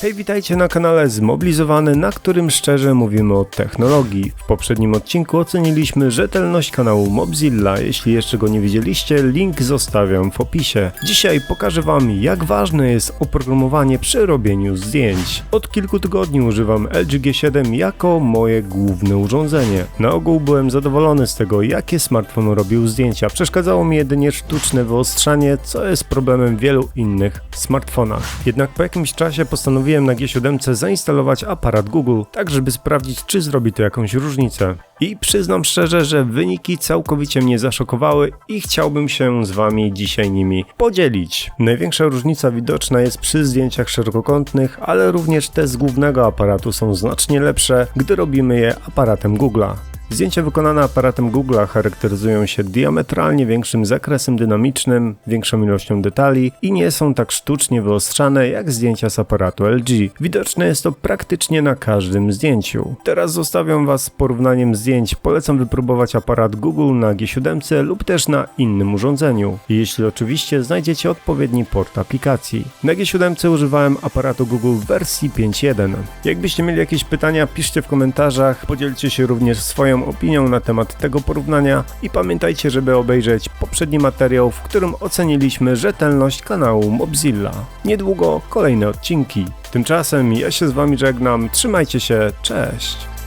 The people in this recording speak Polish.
Hej, witajcie na kanale Zmobilizowany, na którym szczerze mówimy o technologii. W poprzednim odcinku oceniliśmy rzetelność kanału Mobzilla. Jeśli jeszcze go nie widzieliście, link zostawiam w opisie. Dzisiaj pokażę wam, jak ważne jest oprogramowanie przy robieniu zdjęć. Od kilku tygodni używam LG G7 jako moje główne urządzenie. Na ogół byłem zadowolony z tego, jakie smartfon robił zdjęcia. Przeszkadzało mi jedynie sztuczne wyostrzanie, co jest problemem w wielu innych smartfonach. Jednak po jakimś czasie postanowiłem na G7 zainstalować aparat Google, tak żeby sprawdzić, czy zrobi to jakąś różnicę. I przyznam szczerze, że wyniki całkowicie mnie zaszokowały i chciałbym się z wami dzisiaj nimi podzielić. Największa różnica widoczna jest przy zdjęciach szerokokątnych, ale również te z głównego aparatu są znacznie lepsze, gdy robimy je aparatem Google'a. Zdjęcia wykonane aparatem Google'a charakteryzują się diametralnie większym zakresem dynamicznym, większą ilością detali i nie są tak sztucznie wyostrzane jak zdjęcia z aparatu LG. Widoczne jest to praktycznie na każdym zdjęciu. Teraz zostawiam Was z porównaniem zdjęć. Polecam wypróbować aparat Google na G7 lub też na innym urządzeniu, jeśli oczywiście znajdziecie odpowiedni port aplikacji. Na G7 używałem aparatu Google w wersji 5.1. Jakbyście mieli jakieś pytania, piszcie w komentarzach, podzielcie się również opinią na temat tego porównania i pamiętajcie, żeby obejrzeć poprzedni materiał, w którym oceniliśmy rzetelność kanału Mobzilla. Niedługo kolejne odcinki. Tymczasem ja się z wami żegnam, trzymajcie się, cześć!